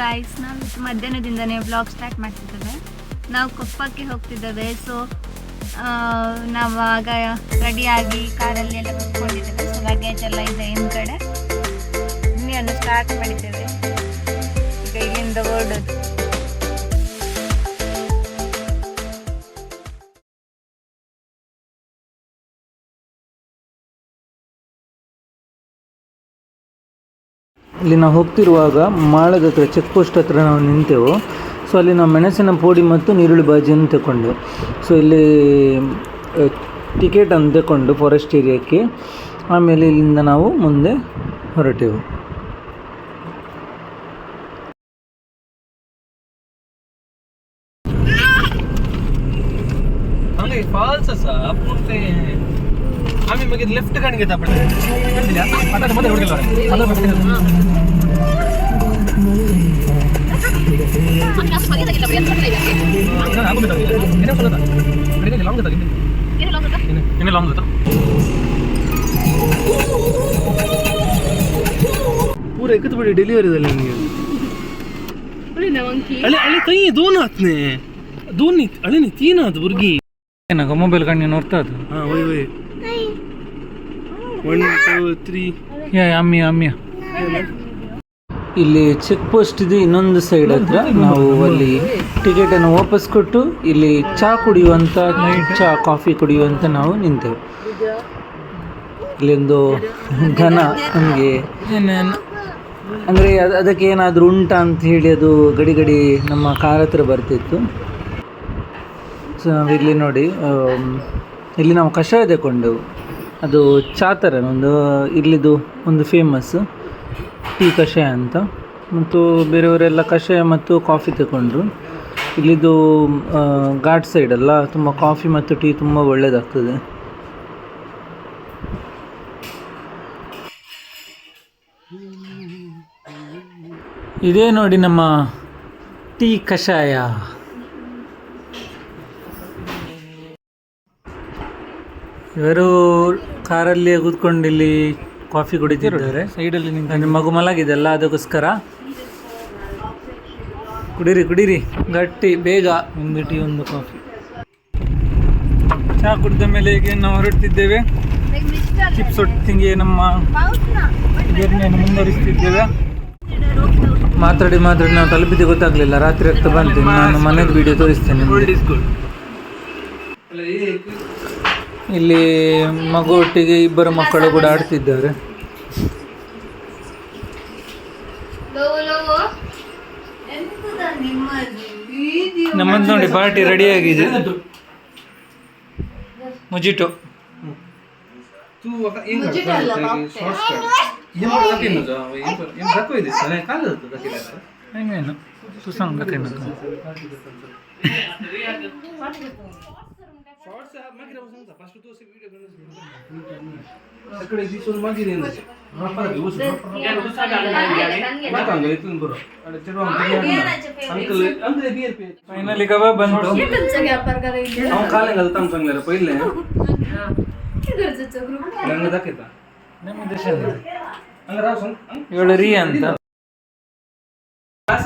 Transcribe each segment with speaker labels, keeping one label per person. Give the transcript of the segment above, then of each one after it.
Speaker 1: Guys ನಾವು ಮಧ್ಯಾಹ್ನದಿಂದನೇ vlog start ಮಾಡ್ತಿದ್ದೇವೆ. ನಾವು ಕೊಪ್ಪಕ್ಕೆ ಹೋಗ್ತಿದ್ದೇವೆ ಸೊ ನಾವು ಆಗ ರೆಡಿಯಾಗಿ ಕಾರಲ್ಲಿ ಎಲ್ಲ ಕುತ್ಕೊಂಡಿದ್ದೇವೆ. ಸೊ ಲಗೇಜ್ ಎಲ್ಲ ಇದೆ ಹಿಂದ್ಗಡೆ. ಇನ್ನೇನು ಸ್ಟಾರ್ಟ್ ಮಾಡಿದ್ದೇವೆ. ಈಗ ಇಲ್ಲಿಂದ ಹೊರಡೋದು
Speaker 2: ಇಲ್ಲಿ ನಾವು ಹೋಗ್ತಿರುವಾಗ ಮಾಳದ ಹತ್ರ ಚೆಕ್ ಪೋಸ್ಟ್ ಹತ್ರ ನಾವು ನಿಂತೆವು. ಸೊ ಅಲ್ಲಿ ನಾವು ಮೆಣಸಿನ ಪೋಡಿ ಮತ್ತು ನೀರುಳ್ಳಿ ಬಾಜಿಯನ್ನು ತಗೊಂಡೆವು ಸೊ ಇಲ್ಲಿ ಟಿಕೆಟನ್ನು ತಗೊಂಡು ಫಾರೆಸ್ಟ್ ಏರಿಯಾಕ್ಕೆ ಆಮೇಲೆ ಇಲ್ಲಿಂದ ನಾವು ಮುಂದೆ ಹೊರಟೆವು.
Speaker 3: ಫಾಲ್ಸ್ ಅಸ ಪೂರ್ತಿ ಆಮೇಲೆ ಮಗ ಲೆಫ್ಟ್ ಕಣ್ಗೆ ತಪ್ಪಡೆ ಮತ್ತೆ ಮತ್ತೆ ಹುಡುಗಿಲ್ಲ ಇನ್ನೇ ಲಾಂಗ್ ಪೂರ ಎಕ್ಕತ್ ಬಿಡಿ ಡೆಲಿವರಿದಲ್ಲಿ ನಿಮಗೆ ಅಳೆ ಅಳೆ ಕೈ ದೋನ್ ಆತ್ನೆ ದೋನ್ ಅಳೆ ನೀ ತೀನ್ ಆತ್ ಬುರ್ಗಿ.
Speaker 2: ಏನಾಗ ಮೊಬೈಲ್ ಕಣ್ಣಿ ನೋಡ್ತಾ ಅದು
Speaker 3: ಹಾ ಒಯ್ ಒಯ್. ಒನ್ ಟೂ ತ್ರೀ
Speaker 2: ಯಾ ಅಮ್ಮಿ ಅಮ್ಮಿ ಇಲ್ಲಿ ಚೆಕ್ ಪೋಸ್ಟ್ ಇದೆ ಇನ್ನೊಂದು ಸೈಡ್ ಹತ್ರ. ನಾವು ಅಲ್ಲಿ ಟಿಕೆಟ್ ಅನ್ನು ವಾಪಸ್ ಕೊಟ್ಟು ಇಲ್ಲಿ ಚಹಾ ಕುಡಿಯುವಂತ ನೈಟ್ ಚಹಾ ಕಾಫಿ ಕುಡಿಯುವಂತ ನಾವು ನಿಂತೆವು. ಇಲ್ಲೊಂದು ಘನ ನಮಗೆ. ಅಂದರೆ ಅದು ಅದಕ್ಕೆ ಏನಾದರೂ ಉಂಟಾ ಅಂತ ಹೇಳಿ ಅದು ಗಡಿ ಗಡಿ ನಮ್ಮ ಕಾರ್ ಹತ್ರ ಬರ್ತಿತ್ತು. ಸೊ ನಾವಿಲ್ಲಿ ನೋಡಿ ಇಲ್ಲಿ ನಾವು ಕಷಾಯ ತಗೊಂಡೆವು ಅದು ಚಾ ಥರ ಒಂದು ಇಲ್ಲಿದು ಒಂದು ಫೇಮಸ್ ಟೀ ಕಷಾಯ ಅಂತ. ಮತ್ತು ಬೇರೆಯವರೆಲ್ಲ ಕಷಾಯ ಮತ್ತು ಕಾಫಿ ತಗೊಂಡ್ರು ಇಲ್ಲಿದು ಘಾಟ್ ಸೈಡಲ್ಲ ತುಂಬ ಕಾಫಿ ಮತ್ತು ಟೀ ತುಂಬ ಒಳ್ಳೆಯದಾಗ್ತದೆ ಇದೇ ನೋಡಿ ನಮ್ಮ ಟೀ ಕಷಾಯ. ಇವರು ಕಾರಲ್ಲಿ ಕೂತ್ಕೊಂಡು ಇಲ್ಲಿ ಕಾಫಿ ಕುಡಿತಿದ್ದಾರೆ. ಸೈಡಲ್ಲಿ ನಿಂತ ಮಗು ಮಲಗಿದೆಲ್ಲ ಅದಕ್ಕೋಸ್ಕರ. ಕುಡೀರಿ ಕುಡೀರಿ. ಗಟ್ಟಿ ಬೇಗ ಒಂದು ಟೀ ಒಂದು ಕಾಫಿ. ಚಹಾ ಕುಡಿದ ಮೇಲೆ ಈಗ ನಾವು ಹೊರಡ್ತಿದ್ದೇವೆ. ಚಿಪ್ಸ್ ಒಟ್ಟಿಗೆ ನಮ್ಮ ಜರ್ನಿಯನ್ನು ಮುಂದುವರಿಸ್ತಿದ್ದೇವೆ. ಮಾತಾಡಿ ಮಾತಾಡಿ ನಾವು ತಲುಪಿದ್ದು ಗೊತ್ತಾಗಲಿಲ್ಲ. ರಾತ್ರಿ ಹೊತ್ತು ಬಂತು ನಾನು ಮನೆಗೆ ವಿಡಿಯೋ ತೋರಿಸ್ತೇನೆ. ಇಲ್ಲಿ ಮಗುವೊಟ್ಟಿಗೆ ಇಬ್ಬರು ಮಕ್ಕಳು ಕೂಡ ಆಡ್ತಿದ್ದಾರೆ. ನಮ್ಮದು ನೋಡಿ ಪಾರ್ಟಿ ರೆಡಿ ಆಗಿದೆ. ಮುಜಿಟೋ. ಏನೇನು ಸುಸಂಗ ಪೇ ಫೈನಲಿ ಕಬಾಬ್ ಬಂತು.
Speaker 3: ಅವ್ನು ಕಾಲಿಗೆ ಅಲ್ತಾಂ ಸಂಗ್ಲಾರ ಪೈಲೆ ನಂಗೆ ದಕ್ಕಿತ್ತ
Speaker 2: ನಮ್ಮ ದೇಶ
Speaker 3: ಹಂಗಾರ ಅವ್ನು ಸುಮ್- ಹಂಗ್
Speaker 2: ಇವಳು ರೀ ಅಂತ.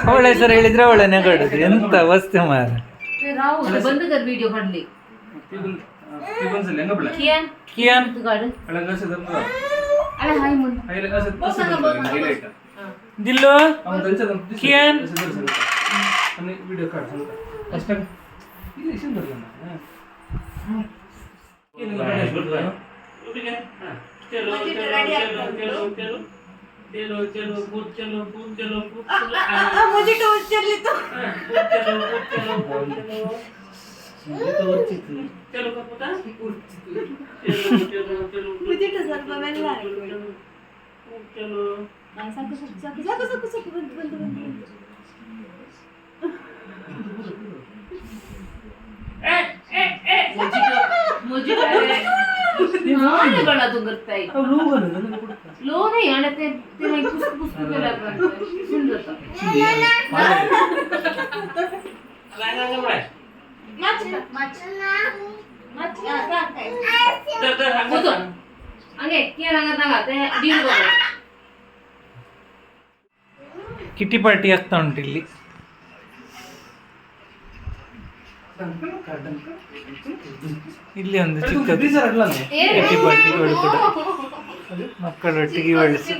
Speaker 2: ಅವಳ ಹೆಸರು ಹೇಳಿದ್ರೆ ಅವಳ ನೆಗಡುದು ಎಂತ ವಸ್ತು ಮಾರ
Speaker 4: बंद कर वीडियो काढली
Speaker 3: ती पण- ती पण झाली, हंगा पडला.
Speaker 4: कियान
Speaker 2: ಕಿಯಾನ್
Speaker 4: तू काढ
Speaker 3: हळद असं धरलं.
Speaker 4: अरे हाय म्हण
Speaker 3: हळद असं- असं धरलं, highlight.
Speaker 2: दिल्लो
Speaker 3: ಅವ್ನು ದಂಚದ ದಿಸ್ಸು.
Speaker 2: कियान
Speaker 3: असं धर सांगता. आणि व्हिडिओ काढ सांगता. असं टाक. ಇಲ್ಲಿ ಇಷ್ಟು धरलं ना. हा. ಏನಿಲ್ಲ, ಬೇಡ, ಬೇಡ. इथं वरची ती.
Speaker 4: मुझे काय बना तू करताय
Speaker 3: अहो, लो बरं, जरा पुढं.
Speaker 4: लो नाही आणि ते ते नाही पुस्तक पुस्तक केला सुंदर
Speaker 3: शिंदे, मागे.
Speaker 4: होतो अंगे किया रंगात नका ते डील बघ
Speaker 2: ಕಿಟಿ ಪಾರ್ಟಿ ಆಗ್ತಾ ಉಂಟು ಇಲ್ಲಿ ಇಲ್ಲಿ ಒಂದು ಚಿಕ್ಕದು ಕಿಟಿ ಪಾರ್ಟಿ ಕೂಡ ಮಕ್ಕಳೊಟ್ಟಿಗೆ ಒಳಿಸಿ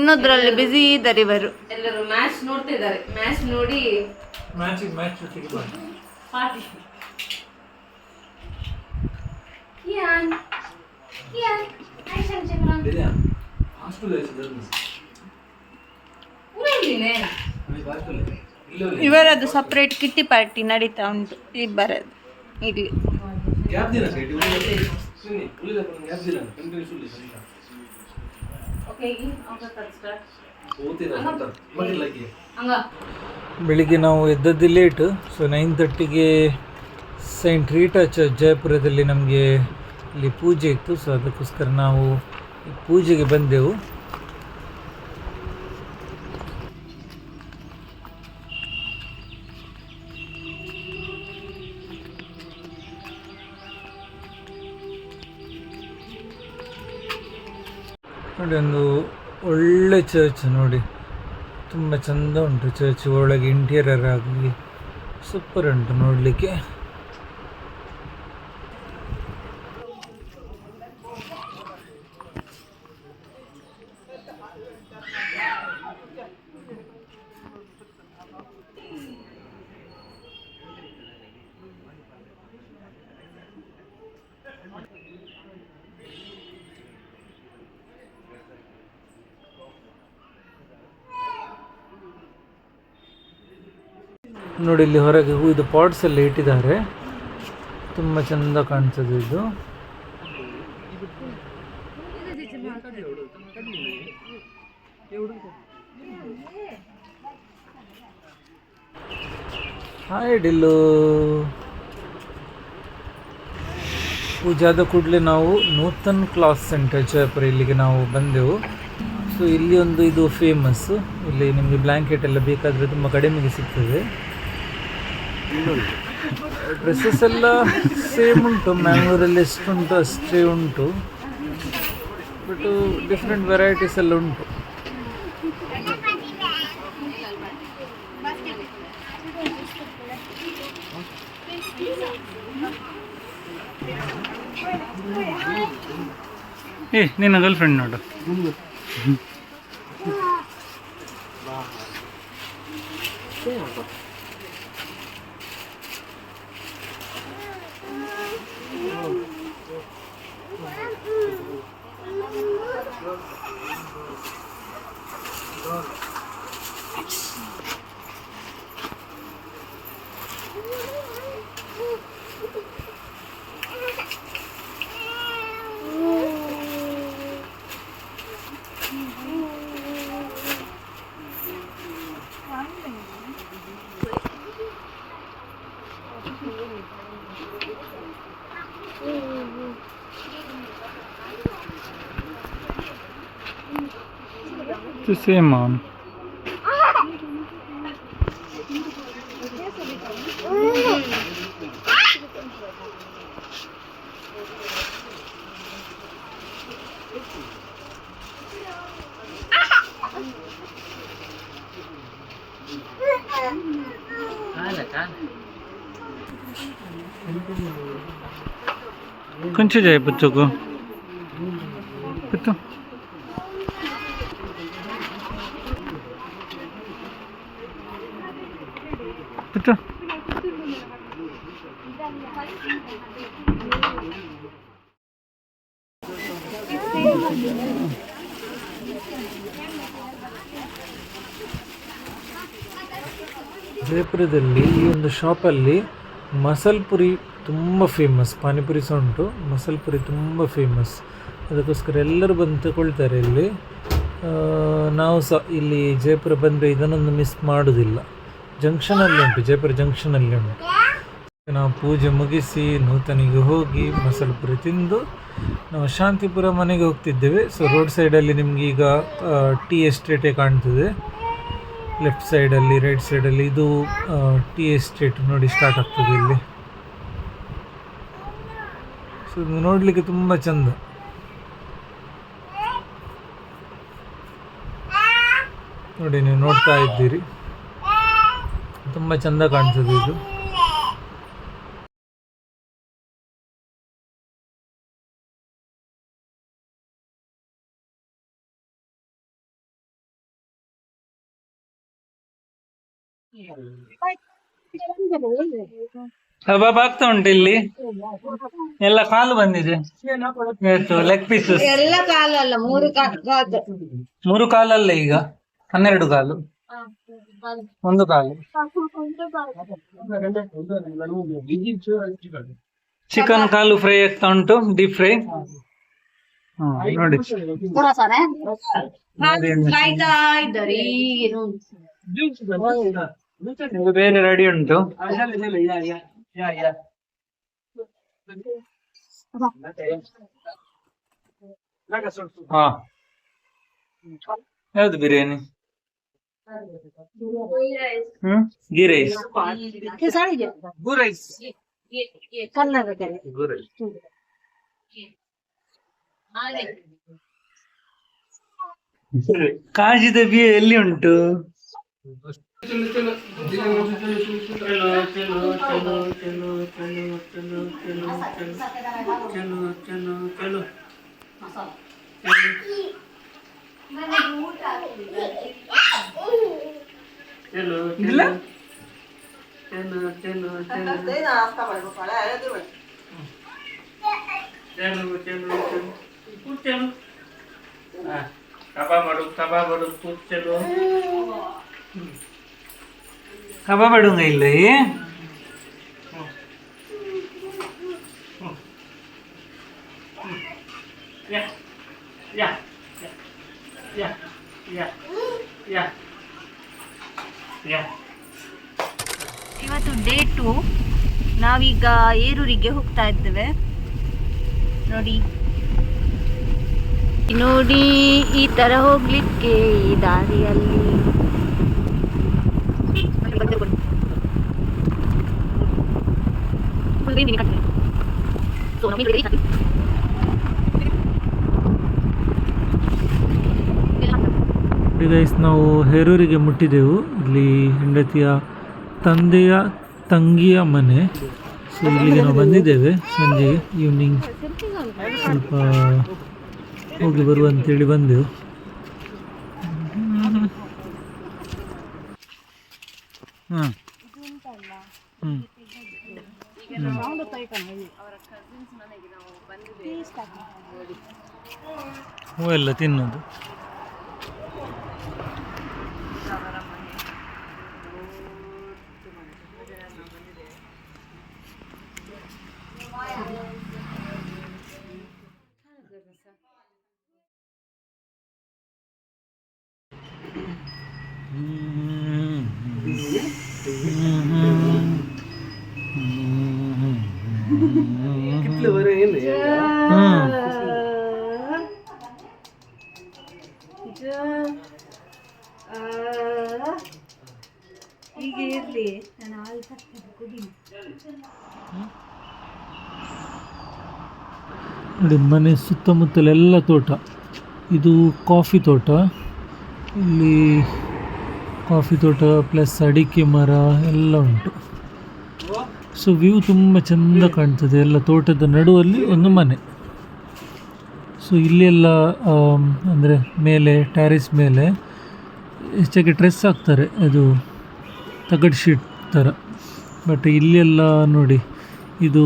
Speaker 1: ಇನ್ನೊಂದ್ರಲ್ಲಿ ಬಿಸಿ ಇದ್ದಾರೆ ಇವರು.
Speaker 4: ಎಲ್ಲರೂ ಮ್ಯಾಚ್ ನೋಡ್ತಾ ಇದ್ದಾರೆ. ಮ್ಯಾಚ್ ನೋಡಿ
Speaker 2: ಮ್ಯಾಚ್ ಮ್ಯಾಚ್
Speaker 4: ಪಾರ್ಟಿ ಕಿಯಾನ್ ಕಿಯಾನ್ ಆಯ್ಷನ್ ಚಕ್ರನ್ ಊರಲ್ಲಿನೇ?
Speaker 1: ಇವರದ್ದು ಸಪ್ರೇಟ್ ಕಿಟ್ಟಿ ಪಾರ್ಟಿ ನಡೀತಾ ಉಂಟು. ಇಬ್ಬರದ್ದು ಇಲ್ಲಿ.
Speaker 4: ಅವ್ರ ಸ್ಟಾರ್ಟ್ ಹಂಗ
Speaker 2: ಬೆಳಿಗ್ಗೆ ನಾವು ಎದ್ದದ್ದು ಲೇಟ್ ಸೊ ನೈನ್ ತರ್ಟಿಗೆ ಸೈಂಟ್ ರೀಟಾ ಚರ್ಚ್ ಜಯಪುರದಲ್ಲಿ ನಮಗೆ ಇಲ್ಲಿ ಪೂಜೆ ಇತ್ತು. ಸೊ ಅದಕ್ಕೋಸ್ಕರ ನಾವು ಪೂಜೆಗೆ ಬಂದೆವು. ನೋಡಿ, ಒಂದು ಒಳ್ಳೆ ಚರ್ಚ್ ನೋಡಿ. ತುಂಬ ಚಂದ ಉಂಟು ಚರ್ಚ್ ಒಳಗೆ ಇಂಟೀರಿಯರ್ ಆಗಲಿ ಸೂಪರ್ ಉಂಟು ನೋಡಲಿಕ್ಕೆ. ನೋಡಿ, ಇಲ್ಲಿ ಹೊರಗೆ ಇದು ಪಾಟ್ಸ್ ಎಲ್ಲ ಇಟ್ಟಿದ್ದಾರೆ. ತುಂಬ ಚಂದ ಕಾಣ್ತದೆ ಇದು. ಹಾಯ್ ಡಿಲ್ಲು ಪೂಜಾದ ಕೂಡಲೇ ನಾವು ನೂತನ್ ಕ್ಲಾಸ್ ಸೆಂಟರ್ ಜಯಪುರ ಇಲ್ಲಿಗೆ ನಾವು ಬಂದೆವು. ಸೊ ಇಲ್ಲಿ ಒಂದು ಇದು ಫೇಮಸ್ ಇಲ್ಲಿ ನಿಮಗೆ ಬ್ಲ್ಯಾಂಕೆಟ್ ಎಲ್ಲ ಬೇಕಾದರೆ ತುಂಬ ಕಡಿಮೆಗೆ ಸಿಗ್ತದೆ. ಡ್ರೆಸ್ಸಸ್ ಎಲ್ಲ ಸೇಮ್ ಉಂಟು. ಮ್ಯಾಂಗ್ಳೂರಲ್ಲಿ ಎಷ್ಟುಂಟು ಅಷ್ಟೇ ಉಂಟು. ಬಟ್ ಡಿಫ್ರೆಂಟ್ ವೆರೈಟೀಸ್ ಎಲ್ಲ ಉಂಟು. ಏ, ನಿನ್ನ ಗರ್ಲ್ ಫ್ರೆಂಡ್ ನೋಡು. It's the same one. ઊંચું જાય બચ્ચો કો બચ્ચો ಜಯಪುರದಲ್ಲಿ ಈ ಒಂದು ಶಾಪಲ್ಲಿ ಮಸಾಲ್ ಪುರಿ ತುಂಬ ಫೇಮಸ್ ಪಾನಿಪುರಿ ಸಹ ಉಂಟು. ಮಸಲ್ ಪುರಿ ತುಂಬ ಫೇಮಸ್ ಅದಕ್ಕೋಸ್ಕರ ಎಲ್ಲರೂ ಬಂದು ತಗೊಳ್ತಾರೆ ಇಲ್ಲಿ. ನಾವು ಸಹ ಇಲ್ಲಿ ಜಯಪುರ ಬಂದರೆ ಇದನ್ನೊಂದು ಮಿಸ್ ಮಾಡೋದಿಲ್ಲ. ಜಂಕ್ಷನಲ್ಲಿ ಉಂಟು ಜಯಪುರ ಜಂಕ್ಷನಲ್ಲಿ ಉಂಟು. ನಾವು ಪೂಜೆ ಮುಗಿಸಿ ನೂತನಿಗೆ ಹೋಗಿ ಮಸಾಲೆ ಪುರಿ ತಿಂದು ನಾವು ಶಾಂತಿಪುರ ಮನೆಗೆ ಹೋಗ್ತಿದ್ದೇವೆ. ಸೊ ರೋಡ್ ಸೈಡಲ್ಲಿ ನಿಮ್ಗೆ ಈಗ ಟೀ ಎಸ್ಟೇಟೇ ಕಾಣ್ತದೆ. ಲೆಫ್ಟ್ ಸೈಡಲ್ಲಿ ರೈಟ್ ಸೈಡಲ್ಲಿ ಇದು ಟಿ ಎಸ್ಟೇಟ್ ನೋಡಿ ಸ್ಟಾರ್ಟ್ ಆಗ್ತದೆ ಇಲ್ಲಿ. ಸೊ ಇದು ನೋಡಲಿಕ್ಕೆ ತುಂಬ ಚೆಂದ. ನೋಡಿ, ನೀವು ನೋಡ್ತಾ ಇದ್ದೀರಿ. ತುಂಬ ಚೆಂದ ಕಾಣ್ತದೆ ಇದು. ಆಗ್ತಾ ಉಂಟು ಇಲ್ಲಿ. ಎಲ್ಲ ಕಾಲು ಬಂದಿದೆ. ಲೆಗ್ ಪೀಸಸ್
Speaker 1: ಎಲ್ಲ ಕಾಲು ಅಲ್ಲ ಮೂರು ಕಾಲು.
Speaker 2: ಮೂರು ಕಾಲಲ್ಲ ಈಗ. ಹನ್ನೆರಡು ಕಾಲು. ಒಂದು ಕಾಲು. ಚಿಕನ್ ಕಾಲು ಫ್ರೈ ಆಗ್ತಾ ಉಂಟು ಡೀಪ್ ಫ್ರೈ. ನೋಡಿ.
Speaker 1: ಕಾಯ್ತಾ ಇದ್ದಾರೆ
Speaker 2: ಇದು ಬೇರೆ ರೆಡಿ ಉಂಟು? ಹಾ. ಯಾವ್ದು ಬಿರಿಯಾನಿ? ಹ್ಮ್? Ghee rice. ಗೂ ರೈಸ್. ಗೂ ರೈಸ್. ಕಾಜಿದ ಬಿ ಎಲ್ಲಿ ಉಂಟು? ಇಲ್ಲ
Speaker 3: ಕಬಾಬ್ ಮಾಡು ಕಬಾಬ್ ಮಾಡು ಕೂತ್ಚಲು
Speaker 1: ಇವತ್ತು ಡೇ ಟು ನಾವೀಗ ಏರೂರಿಗೆ ಹೋಗ್ತಾ ಇದ್ದೇವೆ. ನೋಡಿ. ನೋಡಿ ಈ ತರ ಹೋಗ್ಲಿಕ್ಕೆ ಈ ದಾರಿಯಲ್ಲಿ.
Speaker 2: ಗೈಸ್ ನಾವು ಹೇರೂರಿಗೆ ಮುಟ್ಟಿದೆವು. ಇಲ್ಲಿ ಹೆಂಡತಿಯ ತಂದೆಯ ತಂಗಿಯ ಮನೆ. ಸೊ ಇಲ್ಲಿಗೆ ನಾವು ಬಂದಿದ್ದೇವೆ. ಸಂಜೆಗೆ ಈವ್ನಿಂಗ್ ಸ್ವಲ್ಪ ಹೋಗಿ ಬರುವಂತೇಳಿ ಬಂದೆವು ಹಾಂ ಹ್ಞೂ ಹೂವೆಲ್ಲ ತಿನ್ನೋದು.
Speaker 1: ಇರ್ಲಿ.
Speaker 2: ನೋಡಿ ಮನೆ ಸುತ್ತಮುತ್ತಲೆಲ್ಲ ತೋಟ. ಇದು ಕಾಫಿ ತೋಟ. ಇಲ್ಲಿ ಕಾಫಿ ತೋಟ ಪ್ಲಸ್ ಅಡಿಕೆ ಮರ ಎಲ್ಲ ಉಂಟು. ಸೊ ವ್ಯೂ ತುಂಬ ಚೆಂದ ಕಾಣ್ತದೆ. ಎಲ್ಲ ತೋಟದ ನಡುವಲ್ಲಿ ಒಂದು ಮನೆ. ಸೊ ಇಲ್ಲೆಲ್ಲ ಅಂದರೆ ಮೇಲೆ ಟ್ಯಾರಿಸ್ ಮೇಲೆ ಹೆಚ್ಚಾಗಿ ಡ್ರೆಸ್ ಹಾಕ್ತಾರೆ. ಅದು ತಗಡ್ ಶೀಟ್ ಥರ ಬಟ್ ಇಲ್ಲೆಲ್ಲ ನೋಡಿ, ಇದು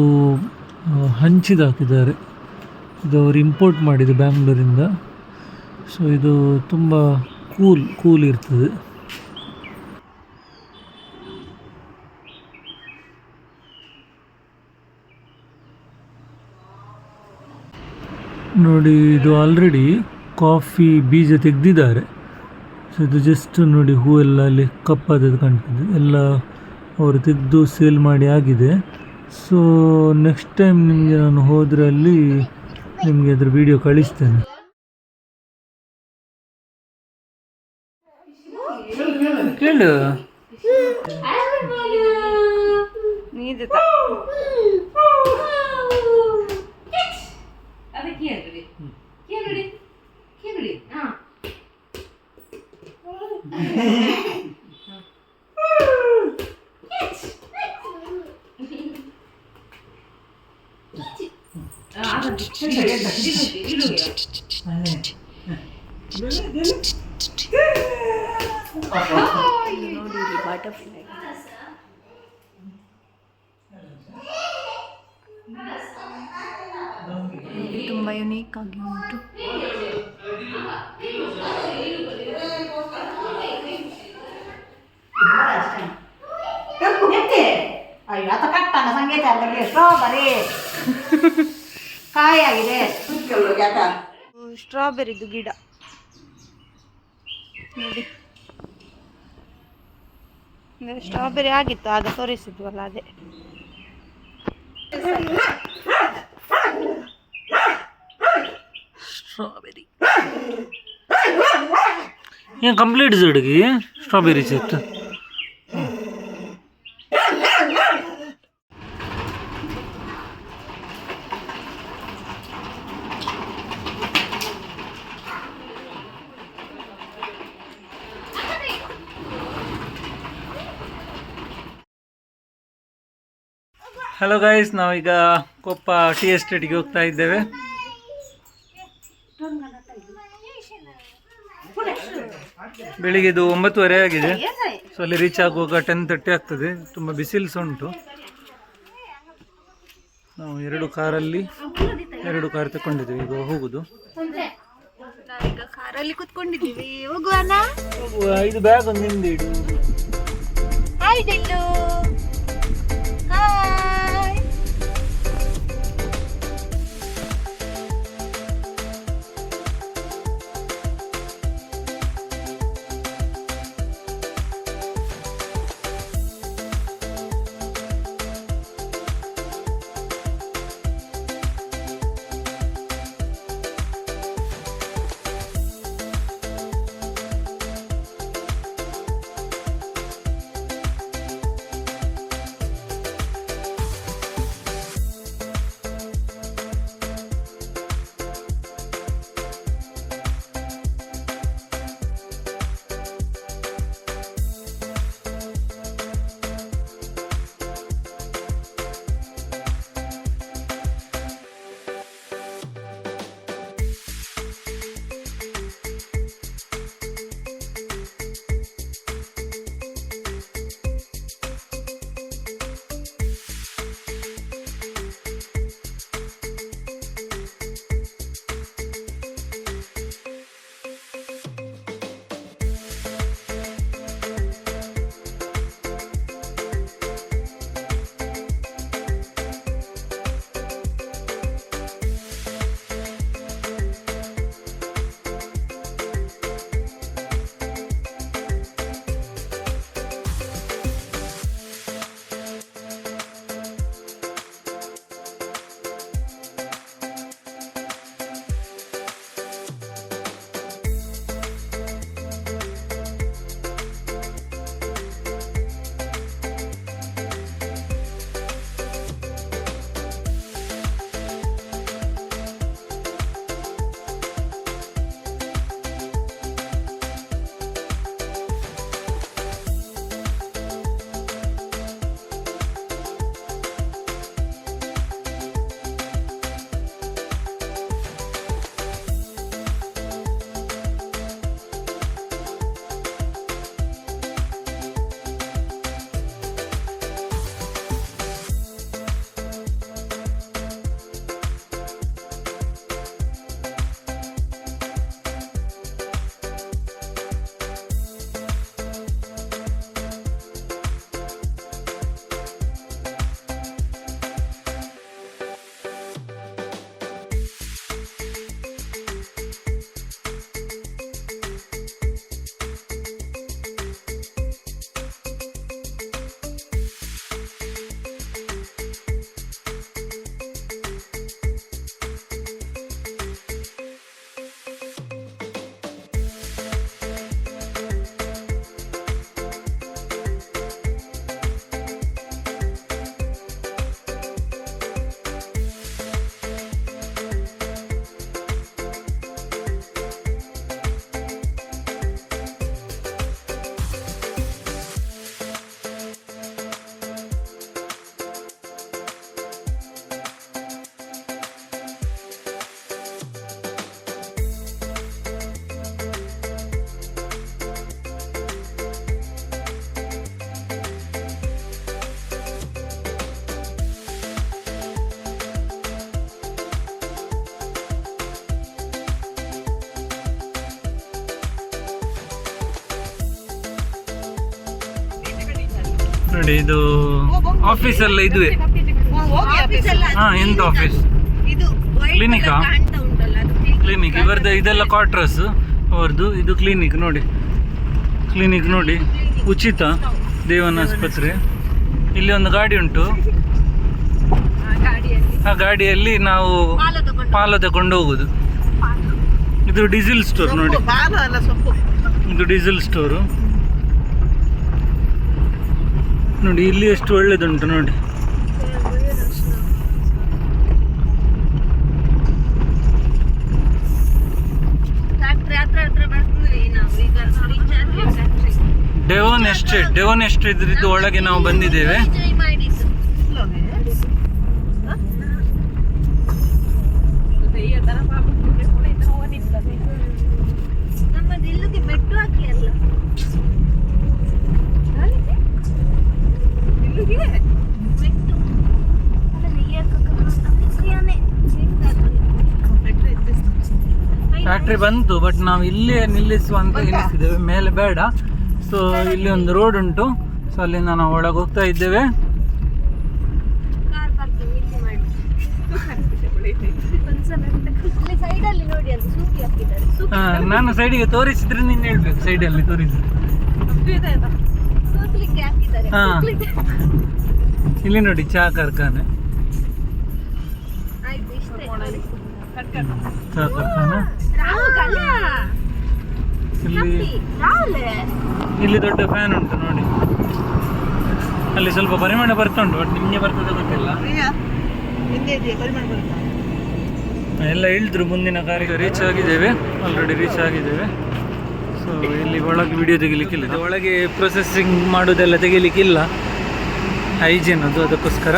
Speaker 2: ಹಂಚಿದಾಕಿದ್ದಾರೆ ಇದು ಅವರು ಇಂಪೋರ್ಟ್ ಮಾಡಿದ್ದು ಬ್ಯಾಂಗ್ಳೂರಿಂದ ಸೊ ಇದು ತುಂಬ ಕೂಲ್ ಕೂಲ್ ಇರ್ತದೆ. ನೋಡಿ, ಇದು ಆಲ್ರೆಡಿ ಕಾಫಿ ಬೀಜ ತೆಗೆದಿದ್ದಾರೆ. ಸೊ ಇದು ಜಸ್ಟ್ ನೋಡಿ ಹೂವೆಲ್ಲ ಅಲ್ಲಿ ಕಪ್ಪಾದದ್ದು ಕಾಣ್ತದೆ. ಎಲ್ಲ ಅವರು ತೆಗೆದು ಸೇಲ್ ಮಾಡಿ ಆಗಿದೆ. ಸೊ ನೆಕ್ಸ್ಟ್ ಟೈಮ್ ನಿಮಗೆ ನಾನು ಹೋದರೆ ಅಲ್ಲಿ ನಿಮಗೆ ಅದ್ರ ವಿಡಿಯೋ ಕಳಿಸ್ತೇನೆ. ಕೇಳು.
Speaker 1: ತುಂಬ ಯುನೀಕ್ ಆಗಿ ಉಂಟು.
Speaker 5: ಅಯ್ಯೋ ಆತ ಕಟ್ಟಾನ ಸಂಗೀತ ಅಲ್ಲಲ್ಲಿ ಸ್ಟ್ರಾಬರಿ ಕಾಯಾಗಿದೆ
Speaker 1: ಸ್ಟ್ರಾಬೆರಿದು ಗಿಡ. ನೋಡಿ. ಅಂದ್ರೆ ಸ್ಟ್ರಾಬೆರಿ ಆಗಿತ್ತು ಆಗ ತೋರಿಸಿದ್ವಲ್ಲ ಅದೇ.
Speaker 2: ಸ್ಟ್ರಾಬೆರಿ ಏನು ಕಂಪ್ಲೀಟ್ ಜಡ್ಗಿ ಸ್ಟ್ರಾಬೆರಿ ಇತ್ತು ಹಲೋ ಗೈಸ್ ನಾವೀಗ ಕೊಪ್ಪ ಟಿ ಎಸ್ಟೇಟ್ಗೆ ಹೋಗ್ತಾ ಇದ್ದೇವೆ. ಬೆಳಿಗ್ಗೆದು ಒಂಬತ್ತುವರೆ ಆಗಿದೆ. ಸೊ ಅಲ್ಲಿ ರೀಚ್ ಆಗುವಾಗ ಟೆನ್ ತರ್ಟಿ ಆಗ್ತದೆ. ತುಂಬ ಬಿಸಿಲು ಸಹ ಉಂಟು. ನಾವು ಎರಡು ಕಾರಲ್ಲಿ ಎರಡು ಕಾರ್ ತಗೊಂಡಿದ್ದೀವಿ ಈಗ ಹೋಗುದು.
Speaker 1: ಕಾರಲ್ಲಿ ಕುತ್ಕೊಂಡಿದ್ದೀವಿ. ಹೋಗುವ.
Speaker 2: ಇದು ಬ್ಯಾಗ್ ಒಂದು ನಿಮ್ದು ಇಡು.
Speaker 1: ಹಾಯ್ ಡೆಲ್ಲು ಹಾಯ್
Speaker 2: ನೋಡಿ ಇದು ಆಫೀಸ್ ಎಲ್ಲ ಇದುವೆ. ಹಾ ಎಂತ ಆಫೀಸ್
Speaker 1: ಅದು
Speaker 2: ಕ್ಲಿನಿಕ್ ಇವರದ್ದು ಇದೆಲ್ಲ ಕ್ವಾರ್ಟರ್ಸ್ ಅವ್ರದ್ದು ಇದು ಕ್ಲಿನಿಕ್ ನೋಡಿ. ಕ್ಲಿನಿಕ್ ನೋಡಿ. ಉಚಿತ ದೇವನ ಆಸ್ಪತ್ರೆ. ಇಲ್ಲಿ ಒಂದು ಗಾಡಿ ಉಂಟು. ಆ ಗಾಡಿಯಲ್ಲಿ ನಾವು
Speaker 1: ಪಾಲ ತಗೊಂಡು
Speaker 2: ಹೋಗುದು. ಇದು ಡೀಸೆಲ್ ಸ್ಟೋರ್ ನೋಡಿ. ಇದು ಡೀಸೆಲ್ ಸ್ಟೋರು ನೋಡಿ ಇಲ್ಲಿ ಎಷ್ಟು ಒಳ್ಳೇದುಂಟು ನೋಡಿ. ಡೆವನ್ ಎಸ್ಟ್ರೀಟ್ ಡೆವನ್ ಎಸ್ಟೇಟ್ ಇದ್ರದ್ದು ಒಳಗೆ ನಾವು ಬಂದಿದ್ದೇವೆ
Speaker 1: ಎಂಜಾಯ್ ಮಾಡಿದ್ದು ನಮ್ಮದು ಇಲ್ಲಿಗೆ ಮೆಟ್ಟು ಹಾಕಿ ಅಲ್ಲ ಮೆಟ್ಟು ಅಲ್ಲ ಏಕಕ್ಕೆ
Speaker 2: ಫ್ಯಾಕ್ಟ್ರಿ ಬಂತು ಬಟ್ ನಾವು ಇಲ್ಲೇ ನಿಲ್ಲಿಸುವಂತ ಎನಿಸಿದ್ದೇವೆ ಮೇಲೆ ಬೇಡ. ಸೊ ಇಲ್ಲಿ ಒಂದು ರೋಡ್ ಉಂಟು. ಸೊ ಅಲ್ಲಿಂದ ನಾವು ಒಳಗೆ ಹೋಗ್ತಾ ಇದ್ದೇವೆ. ನಾನು ಸೈಡಿಗೆ ತೋರಿಸಿದ್ರೆ ನೀನು ಹೇಳ್ಬೇಕು. ಸೈಡಲ್ಲಿ ತೋರಿಸಿದ್ರೆ. ಹಾ. ಇಲ್ಲಿ ನೋಡಿ ಚಹಾ ಕಾರ್ಖಾನೆ. ಚಹಾ ಕಾರ್ಖಾನೆ. ಇಲ್ಲಿ ಇಲ್ಲಿ ದೊಡ್ಡ ಫ್ಯಾನ್ ಉಂಟು ನೋಡಿ. ಅಲ್ಲಿ ಸ್ವಲ್ಪ ಪರಿಮಾಣ ಬರ್ತಾ ಉಂಟು ಬಟ್ ನಿಮಗೆ ಬರ್ತದೆ ಗೊತ್ತಿಲ್ಲ. ಎಲ್ಲ ಇಳಿದ್ರು ಮುಂದಿನ ಕಾರಿಗೆ ರೀಚ್ ಆಗಿದ್ದೇವೆ. ಆಲ್ರೆಡಿ ರೀಚ್ ಆಗಿದ್ದೇವೆ. ಸೊ ಇಲ್ಲಿ ಒಳಗೆ ವಿಡಿಯೋ ತೆಗಿಲಿಕ್ಕಿಲ್ಲ. ಒಳಗೆ ಪ್ರೊಸೆಸಿಂಗ್ ಮಾಡೋದೆಲ್ಲ ತೆಗಿಲಿಕ್ಕಿಲ್ಲ. ಹೈಜೀನ್ ಅದು ಅದಕ್ಕೋಸ್ಕರ.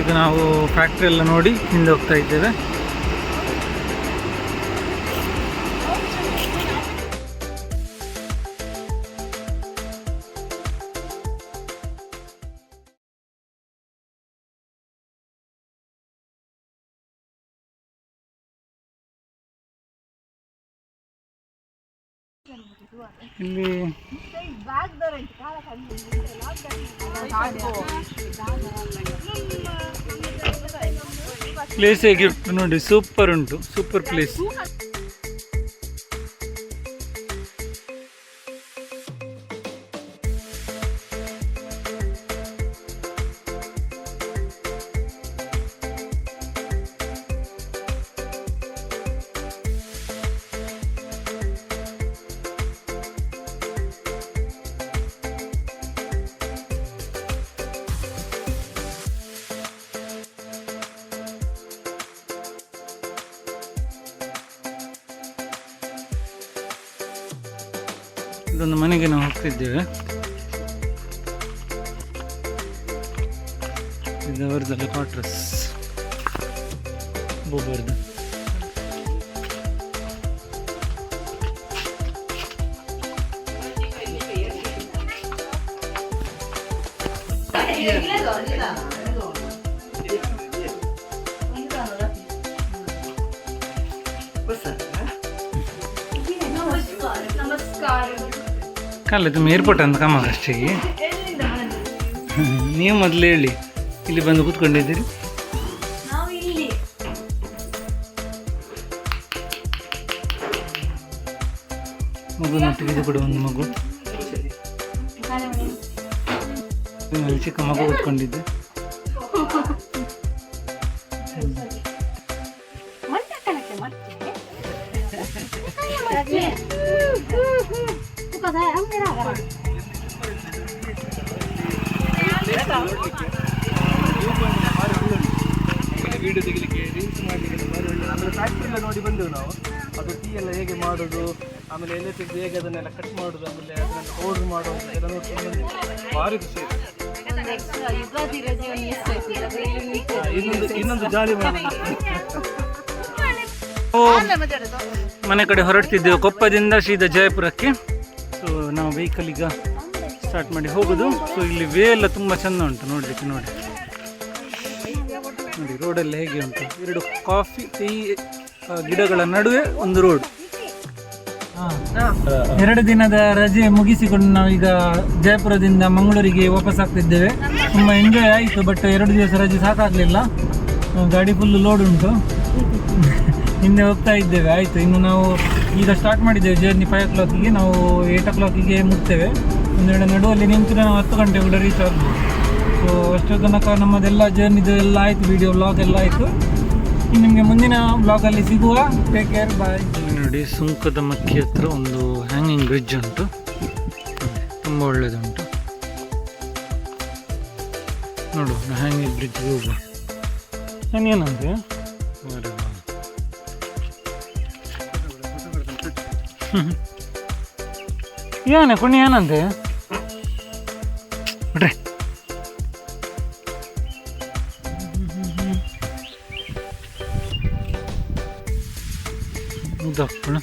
Speaker 2: ಈಗ ನಾವು ಫ್ಯಾಕ್ಟ್ರಿ ಎಲ್ಲ ನೋಡಿ ಹಿಂದೆ ಹೋಗ್ತಾ ಇದ್ದೇವೆ. ಇಲ್ಲಿ ಪ್ಲೇಸ್ ಹೇಗೆ ಉಂಟು? ನೋಡಿ ಸೂಪರ್ ಉಂಟು ಸೂಪರ್ ಪ್ಲೇಸ್ ಅವರದಲ್ಲ ಕ್ವಾರ್ಟರ್ಸ್ ಬೋಬರ್ದು. ಕಾಲ ತುಂಬ ಏರ್ಪೋರ್ಟ್ ಅಂತ ಕಮ್ಮ ಅಷ್ಟೇ ನೀವು ಮೊದಲು ಹೇಳಿ. ಇಲ್ಲಿ ಬಂದು ಕೂತ್ಕೊಂಡಿದ್ದೀರಿ?
Speaker 1: ನಾವು ಇಲ್ಲಿ
Speaker 2: ಮಗುನೊಟ್ಟಿಗೆ ಇದು ಕೂಡ ಒಂದು ಮಗು. ಚಿಕ್ಕ ಮಗು ಕೂತ್ಕೊಂಡಿದ್ದೆ.
Speaker 3: ವಿಡಿಯೋ ತೆಗಿಲಿಕ್ಕೆ ರೀಲ್ಸ್ ಮಾಡಲಿಕ್ಕೆ ಭಾರಿ ಒಳ್ಳೆ ಆಮೇಲೆ ಫ್ಯಾಕ್ಟ್ರಿ ಎಲ್ಲ ನೋಡಿ ಬಂದೆವು ನಾವು ಅದು ಟೀ ಎಲ್ಲ ಹೇಗೆ ಮಾಡೋದು ಆಮೇಲೆ ಎಲೆ ತೆಗೆದು ಹೇಗೆ ಅದನ್ನೆಲ್ಲ ಕಟ್ ಮಾಡೋದು ಆಮೇಲೆ ಅದನ್ನು ಪೌಡರ್ ಮಾಡೋದು ಎಲ್ಲ ಬಂದಿದ್ದೆ ಭಾರಿ ಖುಷಿ ಇನ್ನೊಂದು ಇನ್ನೊಂದು ಜಾಲಿ
Speaker 2: ಮನೆ ಕಡೆ ಹೊರಡ್ತಿದ್ದೆವು ಕೊಪ್ಪದಿಂದ ಸೀದಾ ಜಯಪುರಕ್ಕೆ. ಸೊ ನಾವು ವೆಹಿಕಲ್ ಈಗ ಸ್ಟಾರ್ಟ್ ಮಾಡಿ ಹೋಗೋದು. ಸೊ ಇಲ್ಲಿ ವೇ ಎಲ್ಲ ತುಂಬ ಚೆಂದ ಉಂಟು ನೋಡಲಿಕ್ಕೆ ನೋಡಿ. ನೋಡಿ ರೋಡೆಲ್ಲ ಹೇಗೆ ಉಂಟು. ಎರಡು ಕಾಫಿ ಟೀ ಗಿಡಗಳ ನಡುವೆ ಒಂದು ರೋಡ್ ಎರಡು ದಿನದ ರಜೆ ಮುಗಿಸಿಕೊಂಡು ನಾವೀಗ ಜಯಪುರದಿಂದ ಮಂಗಳೂರಿಗೆ ವಾಪಸ್ ಆಗ್ತಿದ್ದೇವೆ. ತುಂಬ ಎಂಜಾಯ್ ಆಯಿತು ಬಟ್ ಎರಡು ದಿವಸ ರಜೆ ಸಾಕಾಗಲಿಲ್ಲ ಗಾಡಿ ಫುಲ್ ಲೋಡ್ ಉಂಟು. ಹಿಂದೆ ಹೋಗ್ತಾ ಇದ್ದೇವೆ ಆಯಿತು. ಇನ್ನು ನಾವು ಈಗ ಸ್ಟಾರ್ಟ್ ಮಾಡಿದ್ದೇವೆ ಜರ್ನಿ ಫೈವ್ ಓ ಕ್ಲಾಕಿಗೆ ನಾವು ಏಯ್ಟ್ ಓ ಕ್ಲಾಕಿಗೆ ಮುಟ್ತೇವೆ ಒಂದೆರಡು ನಡುವಲ್ಲಿ ನಿಂತು ನಾವು ಹತ್ತು ಗಂಟೆ ಕೂಡ ರೀಚ್ ಆಗ್ಬೋದು. ಸೊ ಅಷ್ಟು ತನಕ ನಮ್ಮದೆಲ್ಲ ಜರ್ನಿದು ಎಲ್ಲ ಆಯಿತು ವಿಡಿಯೋ ವ್ಲಾಗ್ ಎಲ್ಲ ಆಯಿತು. ನಿಮಗೆ ಮುಂದಿನ ಬ್ಲಾಗಲ್ಲಿ ಸಿಗುವ. ಟೇಕ್ ಕೇರ್ ಬಾಯ್ ನೋಡಿ, ಸುಂಕದ ಮಕ್ಕಿ ಹತ್ರ ಒಂದು ಹ್ಯಾಂಗಿಂಗ್ ಬ್ರಿಡ್ಜ್ ಉಂಟು. ತುಂಬ ಒಳ್ಳೆಯದುಂಟು ನೋಡು ಹ್ಯಾಂಗಿಂಗ್ ಬ್ರಿಡ್ಜ್ ಹೋಗುವ. ಏನಂತೆ. ಏನೇ ಕುಣಿ ಏನಂತೆ? ಬಿಡ್ರಿ. Bu da bunu